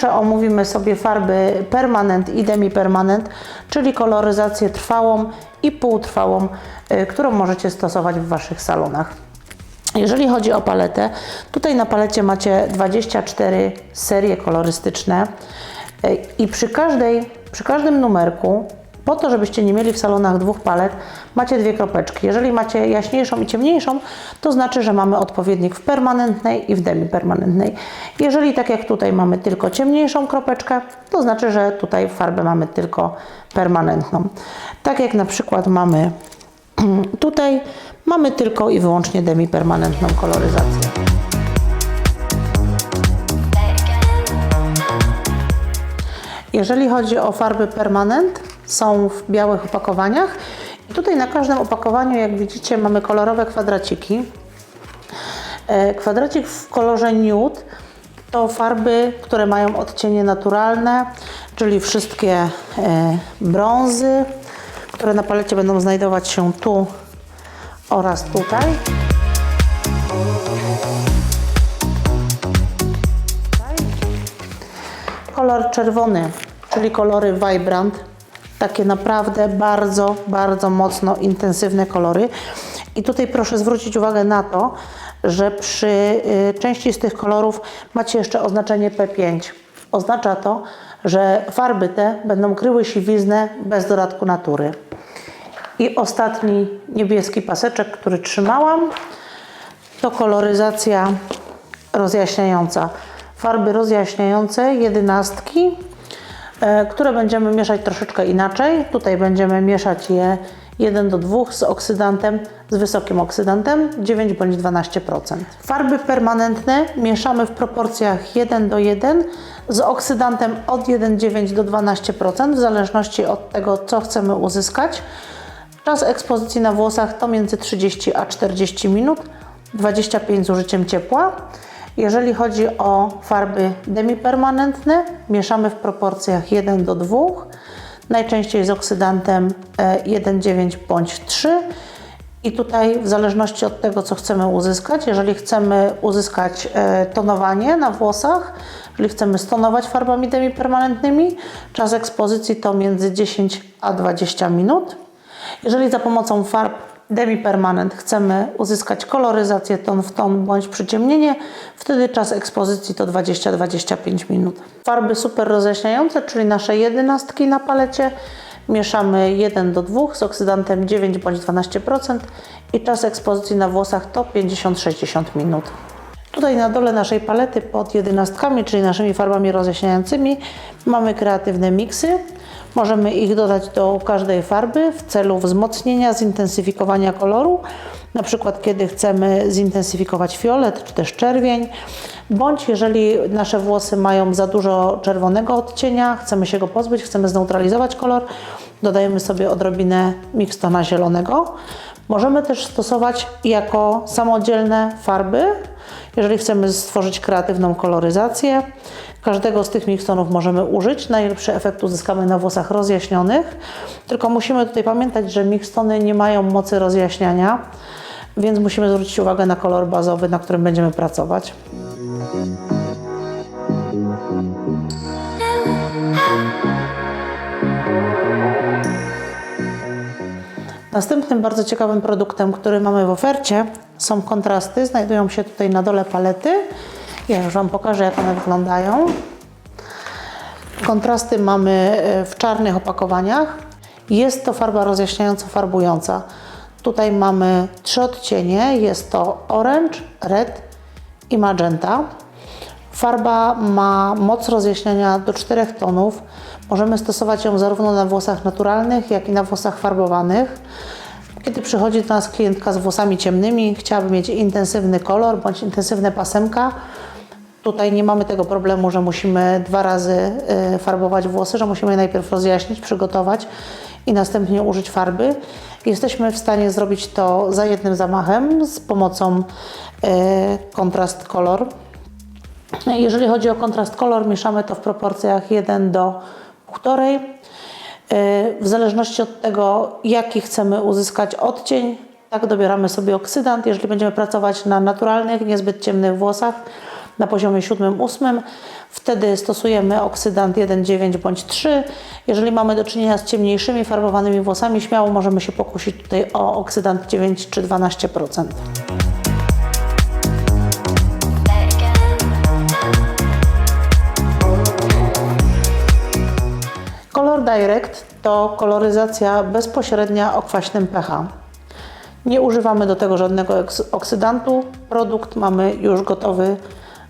Pierwsze omówimy sobie farby permanent i demi-permanent, czyli koloryzację trwałą i półtrwałą, e, którą możecie stosować w Waszych salonach. Jeżeli chodzi o paletę, tutaj na palecie macie 24 serie kolorystyczne e, i przy, każdej, przy każdym numerku, po to, żebyście nie mieli w salonach dwóch palet, macie dwie kropeczki. Jeżeli macie jaśniejszą i ciemniejszą, to znaczy, że mamy odpowiednik w permanentnej i w demi-permanentnej. Jeżeli tak jak tutaj mamy tylko ciemniejszą kropeczkę, to znaczy, że tutaj farbę mamy tylko permanentną. Tak jak na przykład mamy Tutaj mamy tylko i wyłącznie demi-permanentną koloryzację. Jeżeli chodzi o farby permanent, są w białych opakowaniach. I tutaj na każdym opakowaniu, jak widzicie, mamy kolorowe kwadraciki. E, Kwadracik w kolorze nude to farby, które mają odcienie naturalne, czyli wszystkie e, brązy, które na palecie będą znajdować się tu oraz tutaj. Kolor czerwony, czyli kolory Vibrant. Takie naprawdę bardzo, bardzo mocno intensywne kolory. I tutaj proszę zwrócić uwagę na to, że przy y, części z tych kolorów macie jeszcze oznaczenie P5. Oznacza to, że farby te będą kryły siwiznę bez dodatku natury. I ostatni niebieski paseczek, który trzymałam, to koloryzacja rozjaśniająca. Farby rozjaśniające, jedenastki, które będziemy mieszać troszeczkę inaczej. Tutaj będziemy mieszać je 1 do 2 z oksydantem, z wysokim oksydantem 9 bądź 12%. Farby permanentne mieszamy w proporcjach 1 do 1 z oksydantem od 1,9 do 12% w zależności od tego, co chcemy uzyskać. Czas ekspozycji na włosach to między 30 a 40 minut, 25 z użyciem ciepła. Jeżeli chodzi o farby demipermanentne, mieszamy w proporcjach 1 do 2, najczęściej z oksydantem e, 1,9 bądź 3. I tutaj w zależności od tego, co chcemy uzyskać, jeżeli chcemy uzyskać e, tonowanie na włosach, jeżeli chcemy stonować farbami demipermanentnymi, czas ekspozycji to między 10 a 20 minut. Jeżeli za pomocą farb demi-permanent chcemy uzyskać koloryzację ton w ton bądź przyciemnienie, wtedy czas ekspozycji to 20-25 minut. Farby super rozjaśniające, czyli nasze jedenastki na palecie, mieszamy 1 do 2 z oksydantem 9 bądź 12% i czas ekspozycji na włosach to 50-60 minut. Tutaj na dole naszej palety pod jedenastkami, czyli naszymi farbami rozjaśniającymi, mamy kreatywne miksy. Możemy ich dodać do każdej farby w celu wzmocnienia, zintensyfikowania koloru. Na przykład kiedy chcemy zintensyfikować fiolet czy też czerwień, bądź jeżeli nasze włosy mają za dużo czerwonego odcienia, chcemy się go pozbyć, chcemy zneutralizować kolor, dodajemy sobie odrobinę mikstona zielonego. Możemy też stosować jako samodzielne farby, jeżeli chcemy stworzyć kreatywną koloryzację. Każdego z tych mikstonów możemy użyć. Najlepszy efekt uzyskamy na włosach rozjaśnionych. Tylko musimy tutaj pamiętać, że mikstony nie mają mocy rozjaśniania, więc musimy zwrócić uwagę na kolor bazowy, na którym będziemy pracować. Następnym bardzo ciekawym produktem, który mamy w ofercie są kontrasty. Znajdują się tutaj na dole palety. Ja już Wam pokażę, jak one wyglądają. Kontrasty mamy e, w czarnych opakowaniach. Jest to farba rozjaśniająco farbująca. Tutaj mamy trzy odcienie. Jest to orange, red i magenta. Farba ma moc rozjaśniania do 4 tonów. Możemy stosować ją zarówno na włosach naturalnych, jak i na włosach farbowanych. Kiedy przychodzi do nas klientka z włosami ciemnymi, chciałaby mieć intensywny kolor bądź intensywne pasemka, tutaj nie mamy tego problemu, że musimy dwa razy y, farbować włosy, że musimy najpierw rozjaśnić, przygotować i następnie użyć farby. Jesteśmy w stanie zrobić to za jednym zamachem z pomocą y, kontrast kolor. Jeżeli chodzi o kontrast kolor, mieszamy to w proporcjach 1 do 1,5. W zależności od tego, jaki chcemy uzyskać odcień, tak dobieramy sobie oksydant. Jeżeli będziemy pracować na naturalnych, niezbyt ciemnych włosach, na poziomie 7-8. Wtedy stosujemy oksydant 1,9 bądź 3. Jeżeli mamy do czynienia z ciemniejszymi farbowanymi włosami, śmiało możemy się pokusić tutaj o oksydant 9 czy 12%. Color Direct to koloryzacja bezpośrednia o kwaśnym pH. Nie używamy do tego żadnego oksydantu. Produkt mamy już gotowy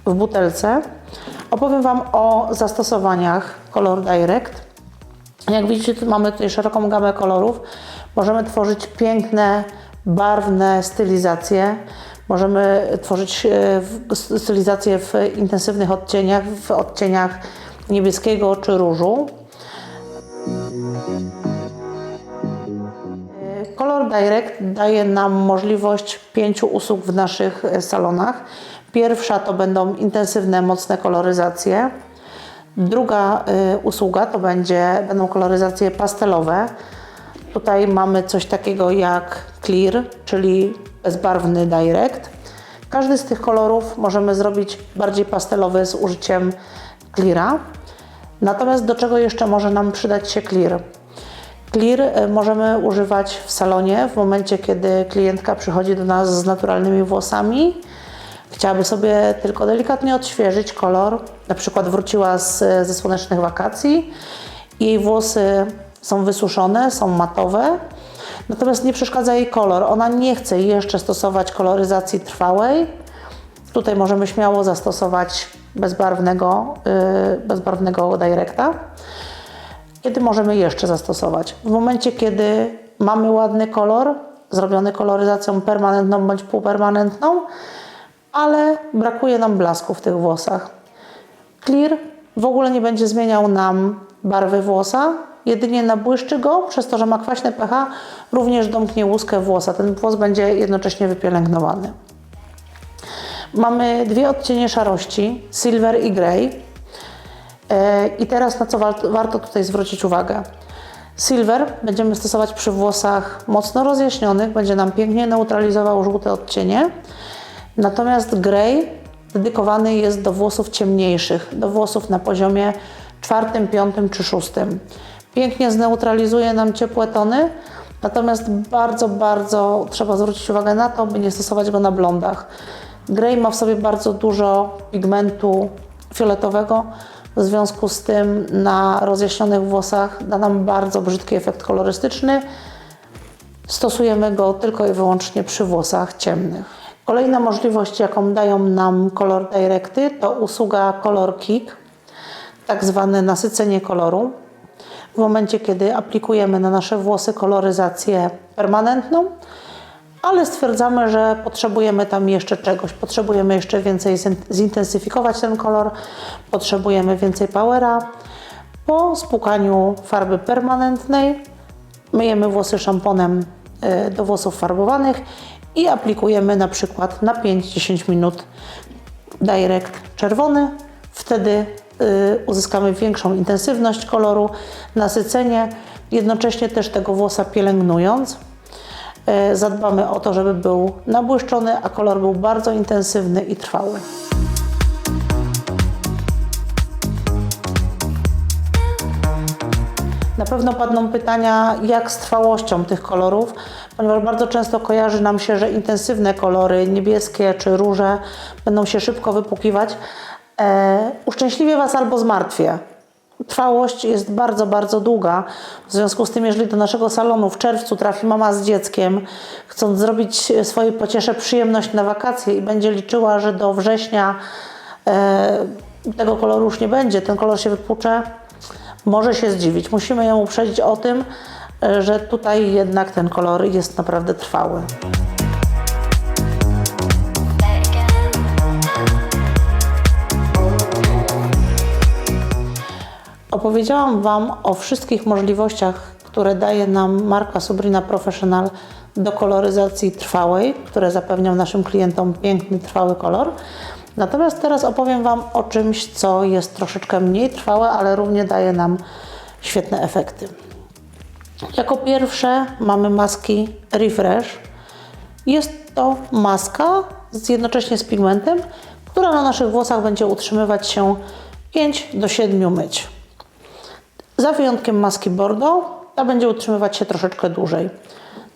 w butelce. Opowiem Wam o zastosowaniach Color Direct. Jak widzicie, mamy tutaj szeroką gamę kolorów. Możemy tworzyć piękne, barwne stylizacje. Możemy tworzyć e, stylizacje w intensywnych odcieniach, w odcieniach niebieskiego czy różu. Color Direct daje nam możliwość pięciu usług w naszych e, salonach. Pierwsza to będą intensywne, mocne koloryzacje. Druga y, usługa to będzie, będą koloryzacje pastelowe. Tutaj mamy coś takiego jak clear, czyli bezbarwny direct. Każdy z tych kolorów możemy zrobić bardziej pastelowy z użyciem cleara. Natomiast do czego jeszcze może nam przydać się clear? Clear e, możemy używać w salonie w momencie, kiedy klientka przychodzi do nas z naturalnymi włosami. Chciałaby sobie tylko delikatnie odświeżyć kolor. Na przykład wróciła z, ze słonecznych wakacji. Jej włosy są wysuszone, są matowe. Natomiast nie przeszkadza jej kolor. Ona nie chce jeszcze stosować koloryzacji trwałej. Tutaj możemy śmiało zastosować bezbarwnego, yy, bezbarwnego directa. Kiedy możemy jeszcze zastosować? W momencie, kiedy mamy ładny kolor, zrobiony koloryzacją permanentną bądź półpermanentną, ale brakuje nam blasku w tych włosach. Clear w ogóle nie będzie zmieniał nam barwy włosa, jedynie nabłyszczy go, przez to, że ma kwaśne pH, również domknie łuskę włosa. Ten włos będzie jednocześnie wypielęgnowany. Mamy dwie odcienie szarości, silver i grey. E, I teraz na co wa- warto tutaj zwrócić uwagę. Silver będziemy stosować przy włosach mocno rozjaśnionych, będzie nam pięknie neutralizował żółte odcienie. Natomiast grey dedykowany jest do włosów ciemniejszych, do włosów na poziomie czwartym, piątym czy szóstym. Pięknie zneutralizuje nam ciepłe tony, natomiast bardzo, bardzo trzeba zwrócić uwagę na to, by nie stosować go na blondach. Grey ma w sobie bardzo dużo pigmentu fioletowego, w związku z tym na rozjaśnionych włosach da nam bardzo brzydki efekt kolorystyczny. Stosujemy go tylko i wyłącznie przy włosach ciemnych. Kolejna możliwość, jaką dają nam Color Directy, to usługa Color Kick, tak zwane nasycenie koloru. W momencie, kiedy aplikujemy na nasze włosy koloryzację permanentną, ale stwierdzamy, że potrzebujemy tam jeszcze czegoś, potrzebujemy jeszcze więcej zin- zintensyfikować ten kolor, potrzebujemy więcej powera. Po spłukaniu farby permanentnej myjemy włosy szamponem y, do włosów farbowanych i aplikujemy na przykład na 5-10 minut direct czerwony. Wtedy y, uzyskamy większą intensywność koloru, nasycenie, jednocześnie też tego włosa pielęgnując. Y, Zadbamy o to, żeby był nabłyszczony, a kolor był bardzo intensywny i trwały. Na pewno padną pytania, jak z trwałością tych kolorów, ponieważ bardzo często kojarzy nam się, że intensywne kolory, niebieskie czy róże, będą się szybko wypukiwać. E, uszczęśliwię Was albo zmartwię. Trwałość jest bardzo, bardzo długa. W związku z tym, jeżeli do naszego salonu w czerwcu trafi mama z dzieckiem, chcąc zrobić swojej pociesze przyjemność na wakacje i będzie liczyła, że do września e, tego koloru już nie będzie, ten kolor się wypucze, może się zdziwić. Musimy ją uprzedzić o tym, e, że tutaj jednak ten kolor jest naprawdę trwały. Opowiedziałam Wam o wszystkich możliwościach, które daje nam marka Subrina Professional do koloryzacji trwałej, które zapewnią naszym klientom piękny, trwały kolor. Natomiast teraz opowiem Wam o czymś, co jest troszeczkę mniej trwałe, ale równie daje nam świetne efekty. Jako pierwsze mamy maski Refresh. Jest to maska z, jednocześnie z pigmentem, która na naszych włosach będzie utrzymywać się 5 do 7 myć. Za wyjątkiem maski Bordeaux, ta będzie utrzymywać się troszeczkę dłużej.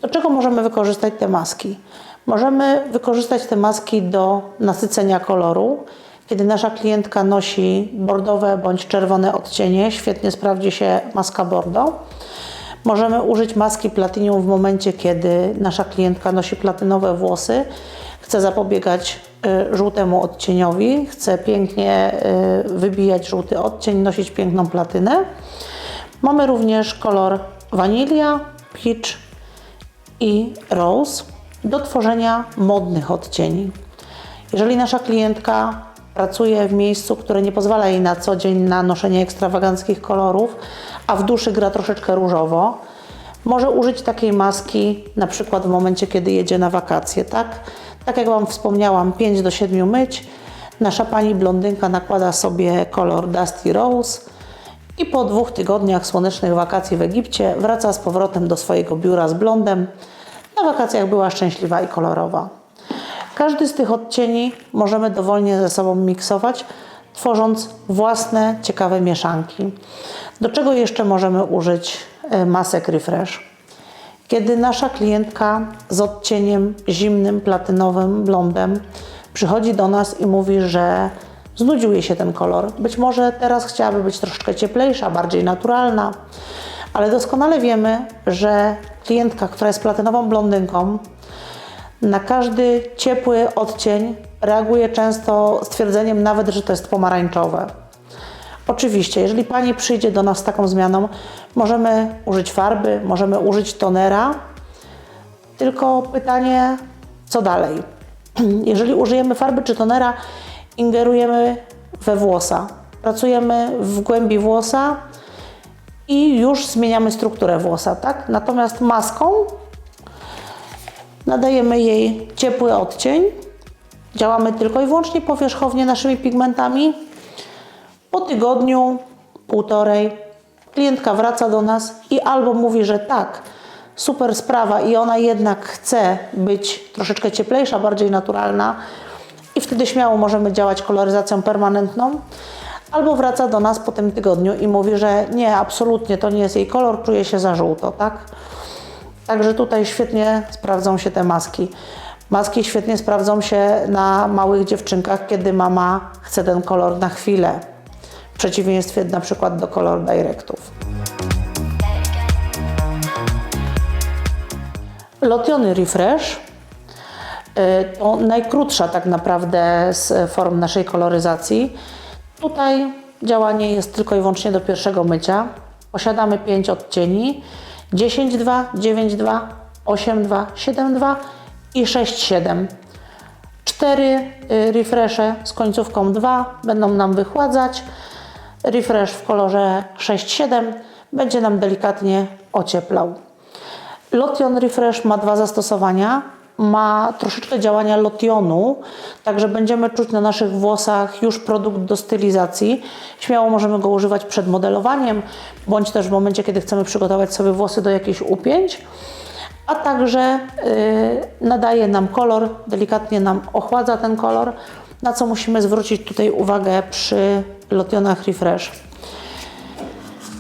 Do czego możemy wykorzystać te maski? Możemy wykorzystać te maski do nasycenia koloru. Kiedy nasza klientka nosi bordowe bądź czerwone odcienie, świetnie sprawdzi się maska Bordeaux. Możemy użyć maski Platinum w momencie, kiedy nasza klientka nosi platynowe włosy, chce zapobiegać y, żółtemu odcieniowi, chce pięknie y, wybijać żółty odcień, nosić piękną platynę. Mamy również kolor wanilia, peach i rose do tworzenia modnych odcieni. Jeżeli nasza klientka pracuje w miejscu, które nie pozwala jej na co dzień na noszenie ekstrawaganckich kolorów, a w duszy gra troszeczkę różowo, może użyć takiej maski na przykład w momencie, kiedy jedzie na wakacje, tak? Tak jak Wam wspomniałam, 5 do 7 myć. Nasza pani blondynka nakłada sobie kolor Dusty Rose i po dwóch tygodniach słonecznych wakacji w Egipcie wraca z powrotem do swojego biura z blondem. Na wakacjach była szczęśliwa i kolorowa. Każdy z tych odcieni możemy dowolnie ze sobą miksować, tworząc własne ciekawe mieszanki. Do czego jeszcze możemy użyć e, masek Refresh? Kiedy nasza klientka z odcieniem zimnym, platynowym, blondem przychodzi do nas i mówi, że znudził jej się ten kolor. Być może teraz chciałaby być troszeczkę cieplejsza, bardziej naturalna, ale doskonale wiemy, że klientka, która jest platynową blondynką, na każdy ciepły odcień reaguje często stwierdzeniem nawet, że to jest pomarańczowe. Oczywiście, jeżeli Pani przyjdzie do nas z taką zmianą, możemy użyć farby, możemy użyć tonera, tylko pytanie, co dalej? Jeżeli użyjemy farby czy tonera, ingerujemy we włosa. Pracujemy w głębi włosa i już zmieniamy strukturę włosa, tak? Natomiast maską nadajemy jej ciepły odcień. Działamy tylko i wyłącznie powierzchownie naszymi pigmentami. Po tygodniu, półtorej, klientka wraca do nas i albo mówi, że tak, super sprawa i ona jednak chce być troszeczkę cieplejsza, bardziej naturalna wtedy śmiało możemy działać koloryzacją permanentną. Albo wraca do nas po tym tygodniu i mówi, że nie, absolutnie to nie jest jej kolor, czuje się za żółto, tak? Także tutaj świetnie sprawdzą się te maski. Maski świetnie sprawdzą się na małych dziewczynkach, kiedy mama chce ten kolor na chwilę. W przeciwieństwie na przykład do kolor directów. Lotiony Refresh to najkrótsza tak naprawdę z form naszej koloryzacji. Tutaj działanie jest tylko i wyłącznie do pierwszego mycia. Posiadamy 5 odcieni 10.2, 9.2, 8.2, 7.2 i 6.7. Cztery y, refreshe z końcówką 2 będą nam wychładzać. Refresh w kolorze 6.7 będzie nam delikatnie ocieplał. Lotion Refresh ma dwa zastosowania. Ma troszeczkę działania lotionu, także będziemy czuć na naszych włosach już produkt do stylizacji. Śmiało możemy go używać przed modelowaniem, bądź też w momencie, kiedy chcemy przygotować sobie włosy do jakichś upięć. A także yy, nadaje nam kolor, delikatnie nam ochładza ten kolor, na co musimy zwrócić tutaj uwagę przy lotionach Refresh.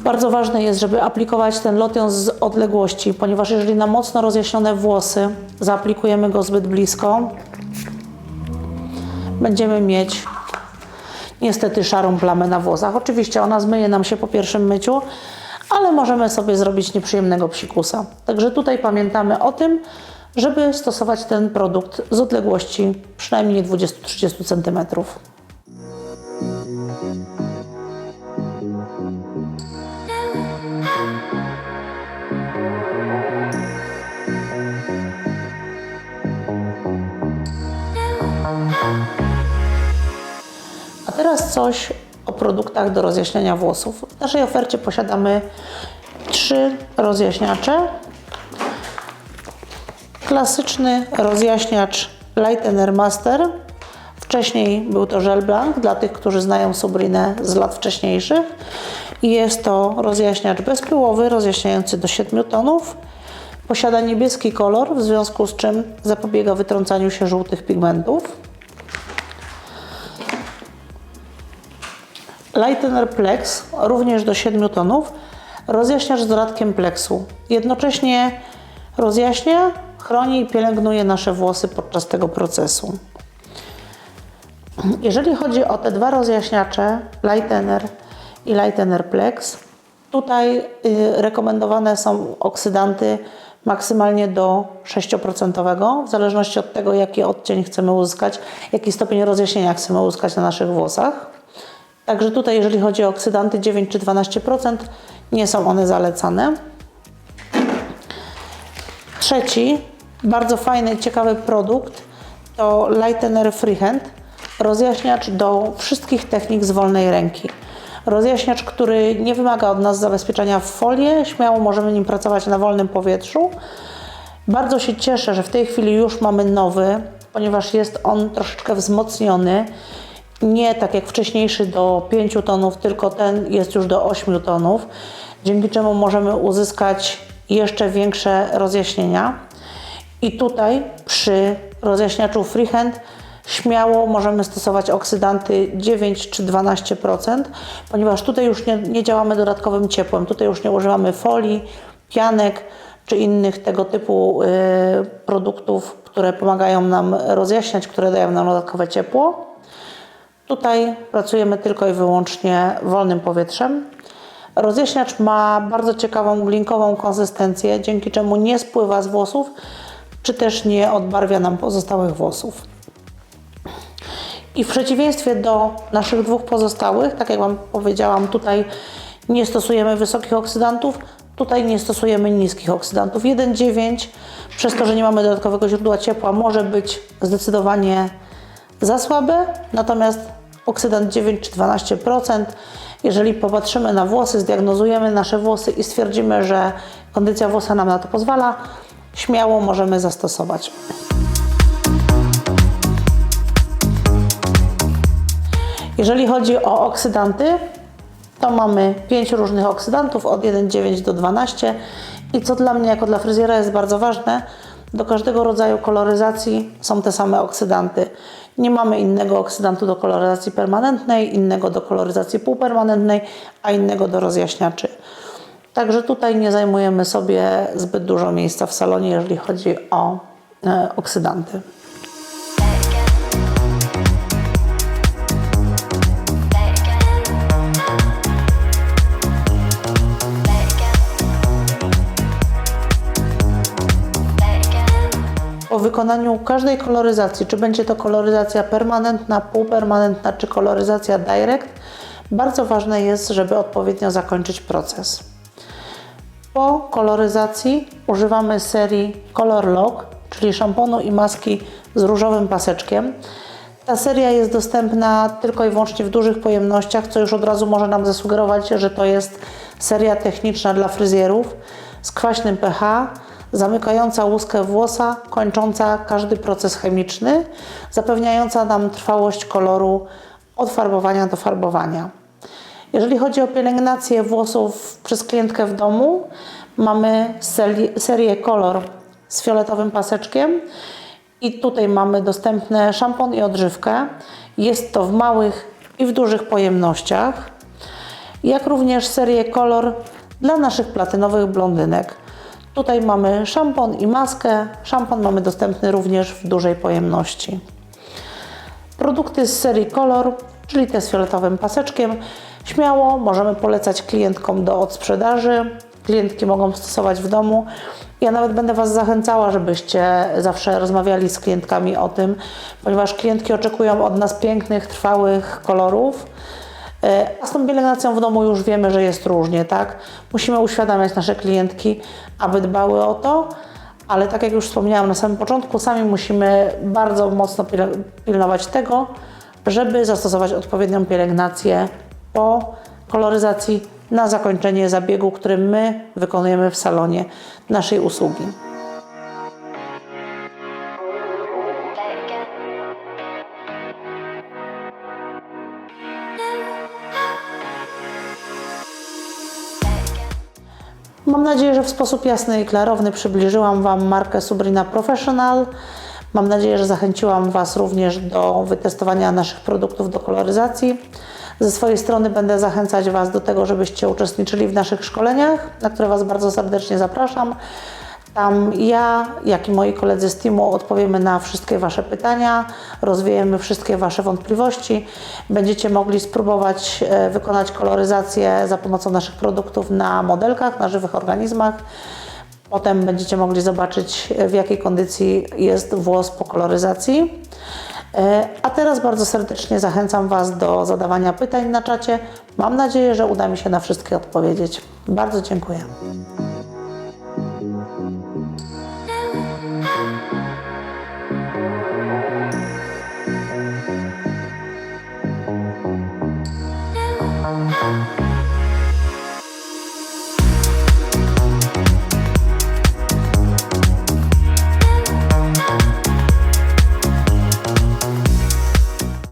Bardzo ważne jest, żeby aplikować ten lotion z odległości, ponieważ jeżeli na mocno rozjaśnione włosy zaaplikujemy go zbyt blisko, będziemy mieć niestety szarą plamę na włosach. Oczywiście ona zmyje nam się po pierwszym myciu, ale możemy sobie zrobić nieprzyjemnego psikusa. Także tutaj pamiętamy o tym, żeby stosować ten produkt z odległości przynajmniej 20-30 cm. Teraz coś o produktach do rozjaśniania włosów. W naszej ofercie posiadamy trzy rozjaśniacze. Klasyczny rozjaśniacz Lightener Master. Wcześniej był to Gel Blanc dla tych, którzy znają Subrinę z lat wcześniejszych. Jest to rozjaśniacz bezpyłowy, rozjaśniający do 7 tonów. Posiada niebieski kolor, w związku z czym zapobiega wytrącaniu się żółtych pigmentów. Lightener Plex, również do 7 tonów, rozjaśniacz z dodatkiem pleksu. Jednocześnie rozjaśnia, chroni i pielęgnuje nasze włosy podczas tego procesu. Jeżeli chodzi o te dwa rozjaśniacze, Lightener i Lightener Plex, tutaj y, rekomendowane są oksydanty maksymalnie do 6%, w zależności od tego, jaki odcień chcemy uzyskać, jaki stopień rozjaśnienia chcemy uzyskać na naszych włosach. Także tutaj, jeżeli chodzi o oksydanty 9 czy 12%, nie są one zalecane. Trzeci, bardzo fajny, ciekawy produkt to Lightener Freehand, rozjaśniacz do wszystkich technik z wolnej ręki. Rozjaśniacz, który nie wymaga od nas zabezpieczenia w folię, śmiało możemy nim pracować na wolnym powietrzu. Bardzo się cieszę, że w tej chwili już mamy nowy, ponieważ jest on troszeczkę wzmocniony. Nie tak jak wcześniejszy do 5 tonów, tylko ten jest już do 8 tonów, dzięki czemu możemy uzyskać jeszcze większe rozjaśnienia. I tutaj przy rozjaśniaczu freehand śmiało możemy stosować oksydanty 9 czy 12%, ponieważ tutaj już nie, nie działamy dodatkowym ciepłem, tutaj już nie używamy folii, pianek czy innych tego typu y, produktów, które pomagają nam rozjaśniać, które dają nam dodatkowe ciepło. Tutaj pracujemy tylko i wyłącznie wolnym powietrzem. Rozjaśniacz ma bardzo ciekawą glinkową konsystencję, dzięki czemu nie spływa z włosów, czy też nie odbarwia nam pozostałych włosów. I w przeciwieństwie do naszych dwóch pozostałych, tak jak Wam powiedziałam, tutaj nie stosujemy wysokich oksydantów, tutaj nie stosujemy niskich oksydantów. 1,9 przez to, że nie mamy dodatkowego źródła ciepła może być zdecydowanie za słabe, natomiast oksydant 9 czy 12%, jeżeli popatrzymy na włosy, zdiagnozujemy nasze włosy i stwierdzimy, że kondycja włosa nam na to pozwala, śmiało możemy zastosować. Jeżeli chodzi o oksydanty, to mamy 5 różnych oksydantów od 1,9 do 12 i co dla mnie jako dla fryzjera jest bardzo ważne, do każdego rodzaju koloryzacji są te same oksydanty. Nie mamy innego oksydantu do koloryzacji permanentnej, innego do koloryzacji półpermanentnej, a innego do rozjaśniaczy. Także tutaj nie zajmujemy sobie zbyt dużo miejsca w salonie, jeżeli chodzi o e, oksydanty. Wykonaniu każdej koloryzacji, czy będzie to koloryzacja permanentna, półpermanentna, czy koloryzacja direct, bardzo ważne jest, żeby odpowiednio zakończyć proces. Po koloryzacji używamy serii Color Lock, czyli szamponu i maski z różowym paseczkiem. Ta seria jest dostępna tylko i wyłącznie w dużych pojemnościach, co już od razu może nam zasugerować, że to jest seria techniczna dla fryzjerów z kwaśnym pH, zamykająca łuskę włosa, kończąca każdy proces chemiczny, zapewniająca nam trwałość koloru od farbowania do farbowania. Jeżeli chodzi o pielęgnację włosów przez klientkę w domu, mamy serię Color z fioletowym paseczkiem i tutaj mamy dostępne szampon i odżywkę. Jest to w małych i w dużych pojemnościach, jak również serię Color dla naszych platynowych blondynek. Tutaj mamy szampon i maskę. Szampon mamy dostępny również w dużej pojemności. Produkty z serii Color, czyli te z fioletowym paseczkiem, śmiało możemy polecać klientkom do odsprzedaży. Klientki mogą stosować w domu. Ja nawet będę Was zachęcała, żebyście zawsze rozmawiali z klientkami o tym, ponieważ klientki oczekują od nas pięknych, trwałych kolorów a z tą pielęgnacją w domu już wiemy, że jest różnie, tak? Musimy uświadamiać nasze klientki, aby dbały o to, ale tak jak już wspomniałam na samym początku, sami musimy bardzo mocno pilnować tego, żeby zastosować odpowiednią pielęgnację po koloryzacji na zakończenie zabiegu, który my wykonujemy w salonie naszej usługi. Mam nadzieję, że w sposób jasny i klarowny przybliżyłam Wam markę Subrina Professional. Mam nadzieję, że zachęciłam Was również do wytestowania naszych produktów do koloryzacji. Ze swojej strony będę zachęcać Was do tego, żebyście uczestniczyli w naszych szkoleniach, na które Was bardzo serdecznie zapraszam. Tam ja, jak i moi koledzy z teamu odpowiemy na wszystkie Wasze pytania, rozwiejemy wszystkie Wasze wątpliwości. Będziecie mogli spróbować e, wykonać koloryzację za pomocą naszych produktów na modelkach, na żywych organizmach. Potem będziecie mogli zobaczyć, e, w jakiej kondycji jest włos po koloryzacji. E, A teraz bardzo serdecznie zachęcam Was do zadawania pytań na czacie. Mam nadzieję, że uda mi się na wszystkie odpowiedzieć. Bardzo dziękuję.